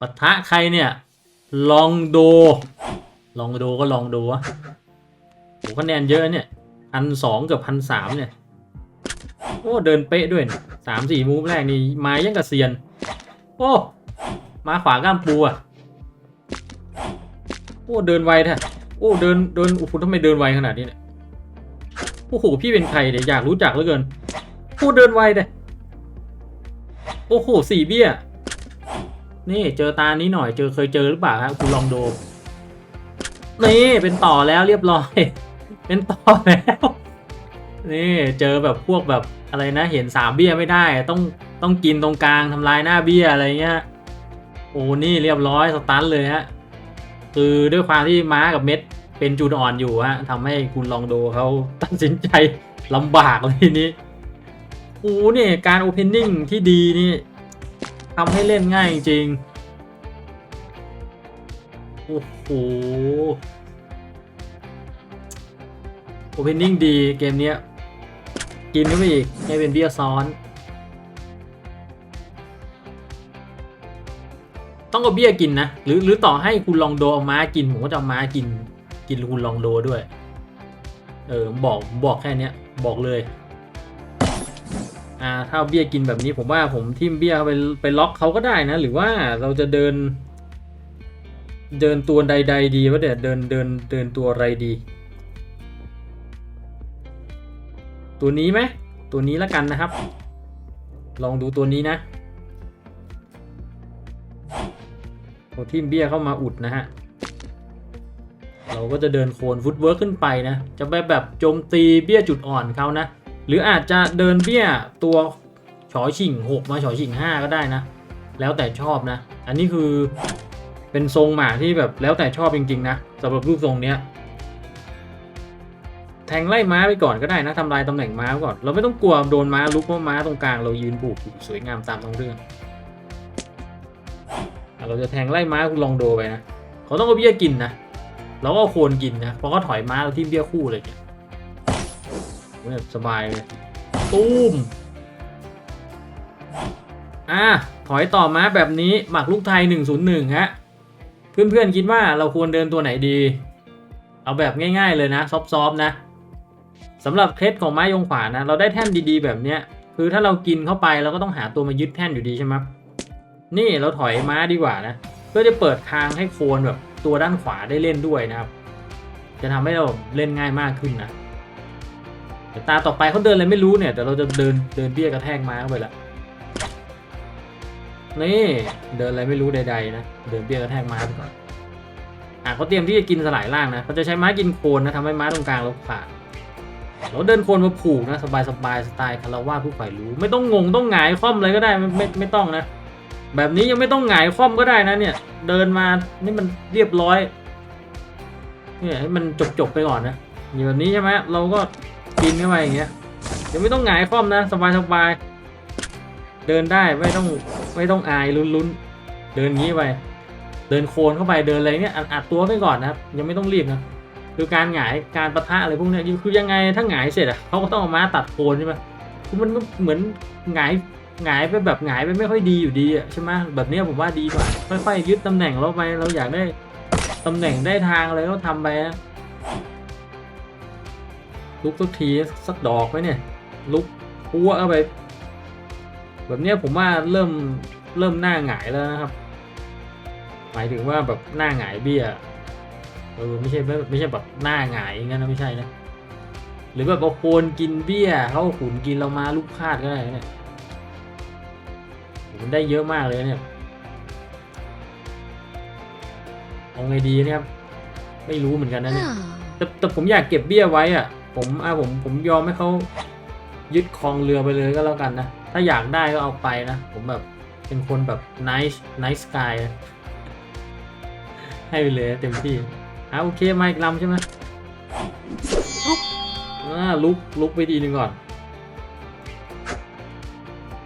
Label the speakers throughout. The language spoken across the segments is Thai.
Speaker 1: ปะทะใครเนี่ย ลองโด ลองโดก็ลองโดวะโหคะแนนเยอะเนี่ยพันสองเกือบพันสามเนี่ย โอ้ เดินเป๊ะด้วยสามสี่มูฟแรกนี่ไม้ยังกับเซียน โอ้มาขวาก้ามปูอะ โอ้เดินไวแท้โอ้เดินเดินโอ้โหทำไมเดินไวขนาดนี้เนี่ยโอ้โหพี่เป็นใครเนี่ยวอยากรู้จักเหลือเกินโอ้เดินไวเลยโอ้โหสี่เบี้ย นี่เจอตานี้หน่อยเจอเคยเจอหรือเปล่าครับคุณลองดูนี่เป็นต่อแล้วเรียบร้อย เป็นต่อแล้วนี่เจอแบบพวกแบบอะไรนะเห็นสามเบี้ยไม่ได้ ต้องต้องกินตรงกลางทำลายหน้าเบี้ยอะไรเงี้ยโอ้นี่เรียบร้อยสตันเลยฮะคือด้วยความที่ม้ากับเม็ดเป็นจุดอ่อนอยู่ฮะทำให้คุณลองดูเขาตัดสินใจลำบากเลยทีนี้โอ้เนี่ยการโอเพนนิ่งที่ดีนี่ ทำให้เล่นง่ายจริง โอ้โหโอเพนนิ่งดีเกมเนี้ยกินเข้าไปอีกให้เป็นเบี้ยซ้อน ต้องเอาเบี้ยกินนะ หรือหรือต่อให้คุณลองโดเอาม้ากินผมก็จะเอาม้ากิน กินคุณลองโดด้วย เออบอกบอกแค่เนี้ยบอกเลย อ่าถ้าเบี้ยกินแบบนี้ผมว่าผมทิมเบี้ยเข้าไปไปล็อกเขาก็ได้นะ หรือว่าเราจะเดิน เดินตัวใด ๆ ดีวะเดี๋ยวเดินเดินเดินตัวอะไรดี ตัวนี้ไหมตัวนี้ล้วกันนะครับ ลองดูตัวนี้นะโอทิมเบี้ยเข้ามาอุดนะฮะเราก็จะเดินโคนฟุตเวิร์กขึ้นไปนะ จะไปแบบโจมตีเบี้ยจุดอ่อนเขานะ หรืออาจจะเดินเบี้ยตัวฉอชิ่ง 6 มาฉอชิ่ง 5 ก็ได้นะ แล้วแต่ชอบนะ อันนี้คือเป็นทรงหมาที่แบบแล้วแต่ชอบจริงๆนะสำหรับรูปทรงเนี้ยแทงไล่ม้าไปก่อนก็ได้นะทำลายตำแหน่งม้าก่อนเราไม่ต้องกลัวโดนม้าลุกเพราะม้าตรงกลางเรายืนผูกสวยงามตามท้องเรื่องเราจะแทงไล่ม้าคุณลองโดไปนะเขาต้องเอาเบี้ยกินนะเราก็เอาโคนกินนะเพราะเขาถอยม้าเราที่เบี้ยคู่เลยเนี่ย โอ้ยสบายเลยตุ้มอะถอยต่อมาแบบนี้หมักลูกไทย 101 ฮะ เพื่อนๆคิดว่าเราควรเดินตัวไหนดี เอาแบบง่ายๆเลยนะ ซอฟๆนะสำหรับเคล็ดของไม้ยงขวานะ เราได้แท่นดีๆแบบเนี้ย คือถ้าเรากินเข้าไปเราก็ต้องหาตัวมายึดแท่นอยู่ดีใช่ไหมนี่เราถอยม้าดีกว่านะ เพื่อจะเปิดทางให้โคนแบบตัวด้านขวาได้เล่นด้วยนะครับ จะทำให้เราเล่นง่ายมากขึ้นนะ แต่ตาต่อไปเขาเดินอะไรไม่รู้เนี่ยแต่เราจะเดินเดินเบี้ยกระแทกม้าเข้าไปละนี่เดินอะไรไม่รู้ใดๆนะเดินเบี้ยกระแทกม้าไปก่อนอะเขาเตรียมที่จะกินสลายล่างนะเขาจะใช้ไม้กินโคนนะทำให้ไม้ตรงกลางเราขาดเราเดินโคนมาผูกนะสบายสบายๆสไตล์คาราวาผู้ฝ่ายรู้ ไม่ต้องงงต้องหงายคว่ำอะไรก็ได้ไม่ไม่ไม่ต้องนะ แบบนี้ยังไม่ต้องหงายคว่ำก็ได้นะเนี่ย เดินมานี่มันเรียบร้อยเนี่ยให้มันจบจบไปก่อนนะอย่างแบบนี้ใช่ไหมเราก็ กินเข้าไปอย่างเงี้ยยังไม่ต้องหงายคว่ำนะสบายสบายๆเดินได้ไม่ต้องไม่ต้องอายลุ้นๆเดินงี้ไปเดินโคลนเข้าไปเดินอะไรเนี่ยอัดอัดตัวไปก่อนนะครับ ยังไม่ต้องรีบนะคือการหงายการประทะอะไรพวกเนี้ยคือยังไงถ้าหงายเสร็จอะเขาก็ต้องเอาม้าตัดโคลนใช่ไหมคือมันเหมือนหงายหงายไปแบบหงายไปไม่ค่อยดีอยู่ดีอะใช่ไหมแบบเนี้ยผมว่าดีกว่าค่อยๆยึดตำแหน่งเราไปเราอยากได้ตำแหน่งได้ทางอะไรก็ทำไปนะ ลุกสักทีสักดอกไหมเนี่ย ลุกพัวเข้าไป แบบเนี้ยผมว่าเริ่มเริ่มหน้าหงายแล้วนะครับ หมายถึงว่าแบบหน้าหงายเบี้ยเออไม่ใช่ไม่ไม่ใช่แบบหน้าหงายอย่างนั้นนะไม่ใช่นะหรือแบบเอาโคนกินเบี้ยเขาเอาขุนกินเรามาลูกคาดก็ได้นะเนี่ยโหมันได้เยอะมากเลยเนี่ยเอาไงดีเนี่ยครับ ไม่รู้เหมือนกันนะเนี่ยแต่แต่ผมอยากเก็บเบี้ยไว้อะ ผมอะผมผมยอมให้เขายึดครองเรือไปเลยก็แล้วกันนะ ถ้าอยากได้ก็เอาไปนะ ผมแบบเป็นคนแบบ nice nice guy อะให้ไปเลยเต็มที่อะโอเคมาอีกลำใช่ไหมลุกอ่าลุกลุกไปทีหนึ่งก่อน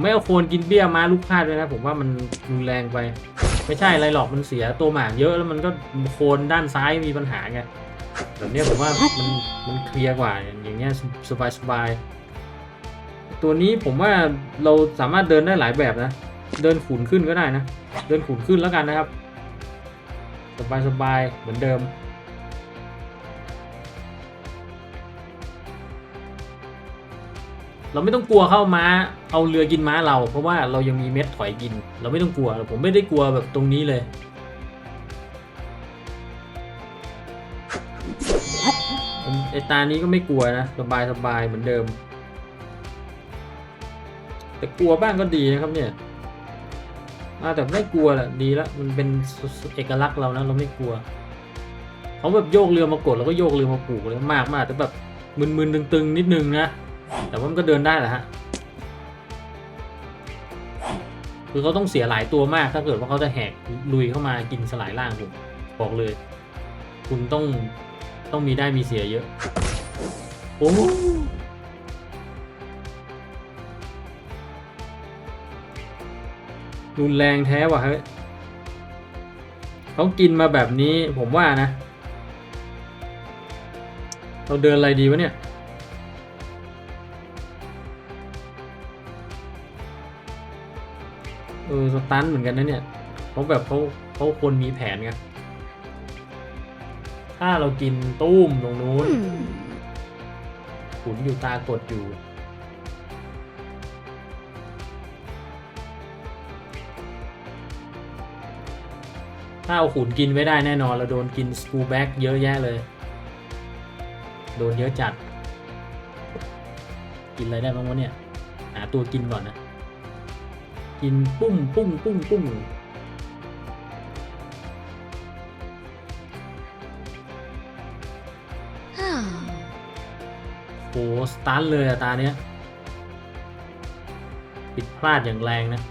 Speaker 1: ไม่เอาโคนกินเบี้ยมาลูกคาดด้วยนะ ผมว่ามันรุนแรงไป ไม่ใช่อะไรหรอกมันเสียตัวหมากเยอะแล้วมันก็โคนด้านซ้ายมีปัญหาไง แบบเนี้ยผมว่ามันมันเคลียร์กว่าอย่างเงี้ยสบายสบายตัวนี้ผมว่าเราสามารถเดินได้หลายแบบนะ เดินขุนขึ้นก็ได้นะ เดินขุนขึ้นแล้วกันนะครับ สบายสบายๆเหมือนเดิมเราไม่ต้องกลัวเข้าม้า เอาเรือกินม้าเรา เพราะว่าเรายังมีเม็ดถอยกิน เราไม่ต้องกลัว ผมไม่ได้กลัวแบบตรงนี้เลย ไอตานี้ก็ไม่กลัวนะ สบายสบายเหมือนเดิม แต่กลัวบ้างก็ดีนะครับเนี่ยอาแต่ไม่กลัวแหละดีละมันเป็นเอกลักษณ์เรานะเราไม่กลัวเขาแบบโยกเรือมากดแล้วก็โยกเรือมาผูกเลยมากมากแต่แบบมึนๆตึงๆนิดนึงนะแต่ว่ามันก็เดินได้แหละฮะคือเขาต้องเสียหลายตัวมากถ้าเกิดว่าเขาจะแหกลุยเข้ามากินสลายล่างผมบอกเลย คุณต้อง ต้องมีได้มีเสียเยอะ โอ้รุนแรงแท้ว่ะเฮ้ยเขากินมาแบบนี้ผมว่านะ เราเดินอะไรดีวะเนี่ย เออสตันเหมือนกันนะเนี่ยเขาแบบเขาเขาคนมีแผนไง ถ้าเรากินตุ้มตรงนู้นขุนอยู่ตากดอยู่ ถ้าเอาขุนกินไม่ได้แน่นอน เราโดนกินสกูแบ็กเยอะแยะเลย โดนเยอะจัด กินอะไรได้บ้างวะเนี่ย หาตัวกินก่อนนะ กินปุ้มปุ้มปุ้มปุ้ม โหสตันเลยอะตาเนี้ยผิดพลาดอย่างแรงนะ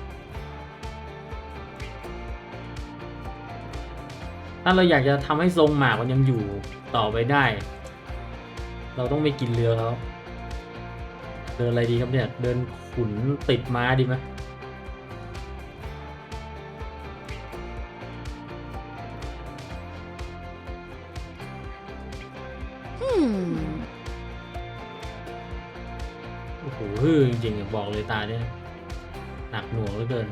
Speaker 1: ถ้าเราอยากจะทำให้ทรงหมากมันยังอยู่ต่อไปได้ เราต้องไม่กินเรือเขาเดินอะไรดีครับเนี่ย เดินขุนติดม้าดีไหม เลยตาเนี่ยหนักหน่วงเหลือเกิน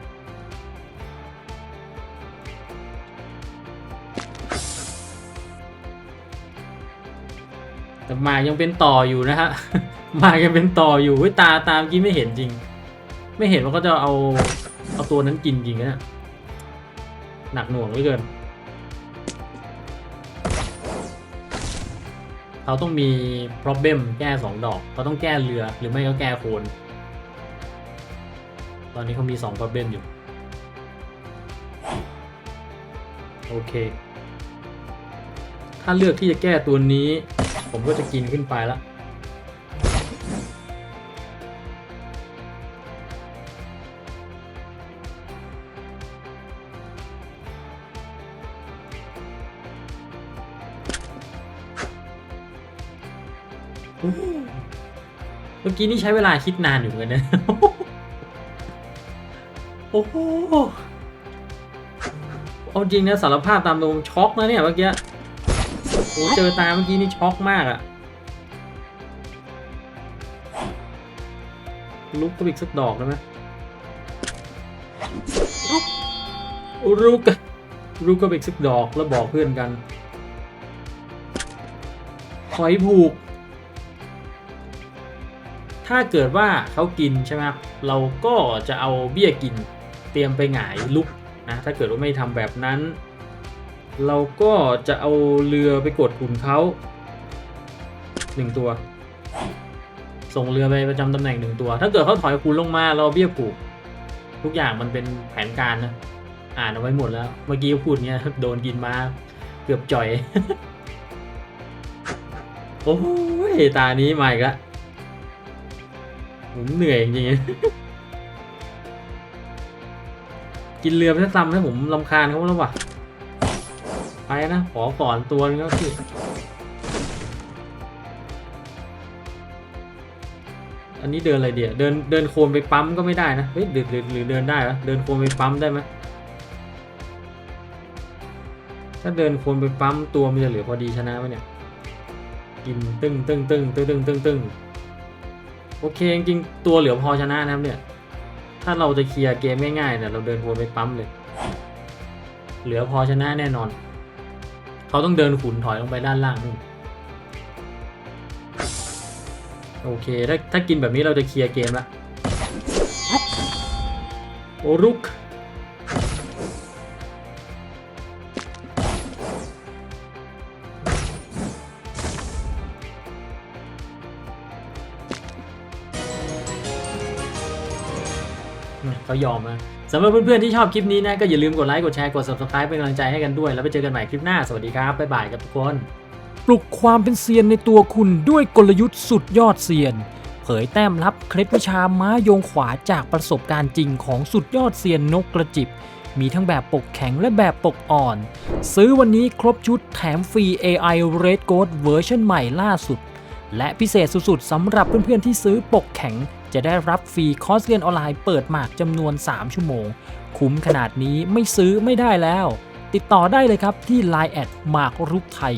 Speaker 1: แต่หมายังเป็นต่ออยู่นะฮะหมากยังเป็นต่ออยู่เว้ยตาตามกี้ไม่เห็นจริง ไม่เห็นว่าเขาจะเอาเอาตัวนั้นกินจริงนะหนักหน่วงเหลือเกิน เขาต้องมี problem แก้สองดอกเขาต้องแก้เรือหรือไม่ก็แก้โคน ตอนนี้เขามีสอง problem อยู่ โอเค ถ้าเลือกที่จะแก้ตัวนี้ ผมก็จะกินขึ้นไปละเมื่อกี้นี่ใช้เวลาคิดนานอยู่เหมือนกันนะ โอ้โหเอาจริงนะสารภาพตามตรงช็อกนะเนี่ยเมื่อกี้โอ้เจอตาเมื่อกี้นี่ช็อกมากอะลุกก็อีกสักดอกได้ไหมลุกลุกก็อีกสักดอกแล้วบอกเพื่อนกันหอยผูก ถ้าเกิดว่าเขากินใช่ไหมเราก็จะเอาเบี้ยกิน เตรียมไปหงายลุกนะถ้าเกิดว่าไม่ทำแบบนั้น เราก็จะเอาเรือไปกดหุ่นเขาหนึ่งตัว ส่งเรือไปประจำตำแหน่งหนึ่งตัว ถ้าเกิดเขาถอยคุณลงมาเราเบี้ยผูกทุกอย่างมันเป็นแผนการนะอ่านเอาไว้หมดแล้ว เมื่อกี้พูดเงี้ยโดนกินมาเกือบจ่อย โอ้ยตานี้มาอีกแล้วผมเหนื่อยจริงๆ กินเรือไปสักลำนะผมลำคาญเขาแล้ววะไปนะขอก่อนตัวนึงก็คืออันนี้เดินอะไรเดียวเดินเดินโคมไปปั๊มก็ไม่ได้นะเฮ้ยหรือหรือหรือเดินได้ปะเดินโคมไปปั๊มได้ไหมถ้าเดินโคมไปปั๊มตัวมันจะเหลือพอดีชนะไหมเนี่ยกินตึ้งตึ้งตึ้งตึ้งตึ้งตึ้งตึ้งโอเคจริงตัวเหลือพอชนะนะครับเนี่ย
Speaker 2: ถ้าเราจะเคลียร์เกมง่ายๆเนี่ยเราเดินวนไปปั๊มเลย เหลือพอชนะแน่นอน เขาต้องเดินขุนถอยลงไปด้านล่างนู่นโอเค ถ้าถ้ากินแบบนี้เราจะเคลียร์เกมละโอรุก เขายอมนะสำหรับเพื่อนๆที่ชอบคลิปนี้นะก็อย่าลืมกดไลค์กดแชร์กด subscribe เป็นกำลังใจให้กันด้วย แล้วไปเจอกันใหม่คลิปหน้าสวัสดีครับบ๊ายบายครับทุกคน
Speaker 1: ปลุกความเป็นเซียนในตัวคุณด้วยกลยุทธ์สุดยอดเซียน เผยแต้มลับเคล็ดวิชาม้าโยงขวาจากประสบการณ์จริงของสุดยอดเซียนนกกระจิบ มีทั้งแบบปกแข็งและแบบปกอ่อน ซื้อวันนี้ครบชุดแถมฟรี AI Red Gold เวอร์ชันใหม่ล่าสุด และพิเศษสุดๆสำหรับเพื่อนๆที่ซื้อปกแข็ง จะได้รับฟรีคอร์สเรียนออนไลน์เปิดหมากจำนวน 3 ชั่วโมง คุ้มขนาดนี้ไม่ซื้อไม่ได้แล้ว ติดต่อได้เลยครับที่ Line แอดหมากรุกไทย